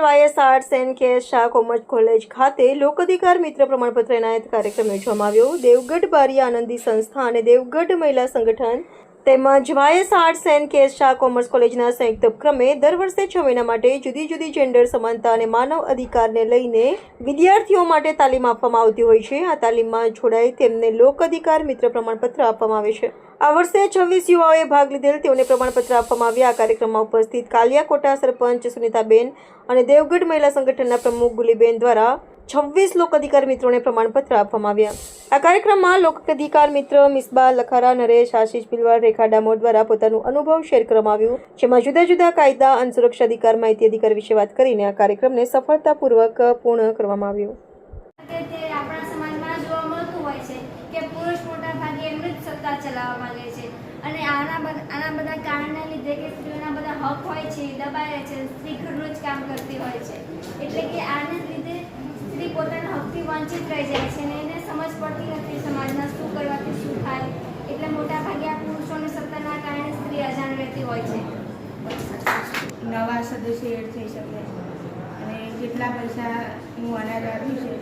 YS arts and કે Shah commerce college ખાતે લોક અધિકાર મિત્ર પ્રમાણપત્ર એનાયત કાર્યક્રમ યોજવામાં આવ્યો. દેવગઢ બારી આનંદી સંસ્થા અને દેવગઢ મહિલા સંગઠન તેમજ Y S arts and K S Shah commerce કોલેજના સંયુક્ત ઉપક્રમે દર વર્ષે છ મહિના માટે જુદી જુદી જેન્ડર સમાનતા અને માનવ અધિકારને લઈને વિદ્યાર્થીઓ માટે તાલીમ આપવામાં આવતી હોય છે. આ તાલીમમાં જોડાઈ તેમને લોક અધિકાર મિત્ર પ્રમાણપત્ર આપવામાં આવે છે. આ વર્ષે છવ્વીસ યુવાઓએ ભાગ લીધેલ. તેઓને પ્રમાણપત્ર આપવામાં આવ્યા. આ કાર્યક્રમમાં ઉપસ્થિત કાલિયાકોટા સરપંચ સુનિતાબેન અને દેવગઢ મહિલા સંગઠનના પ્રમુખ ગુલીબેન દ્વારા છવ્વીસ લોક અધિકાર મિત્રોને પ્રમાણપત્ર આપવામાં આવ્યા. આ કાર્યક્રમમાં લોક અધિકાર મિત્ર મિસબા, લખારા, નરેશ, આશીષ પિલવાડ રેખા ડામોર દ્વારા પોતાનું અનુભવ શેર કરવામાં આવ્યું. જેમાં જુદા જુદા કાયદા અને સુરક્ષા અધિકાર માહિતી અધિકાર વિશે વાત કરીને આ કાર્યક્રમને સફળતાપૂર્વક પૂર્ણ કરવામાં આવ્યું. હોય છે, દબાય છે, સ્ત્રી ઘરનું જ કામ કરતી હોય છે. એટલે કે આને લીધે સ્ત્રી પોતાના હકથી વંચિત રહી જાય છે અને એને સમજ પડતી નથી સમાજમાં શું કરવાથી શું થાય. એટલે મોટા ભાગે આ પુરુષોની સત્તાના કારણે સ્ત્રી અજાણ રહેતી હોય છે. નવા સદસ્ય એડ થઈ શકે અને કેટલા પૈસાનું અનાજ આપ્યું છે?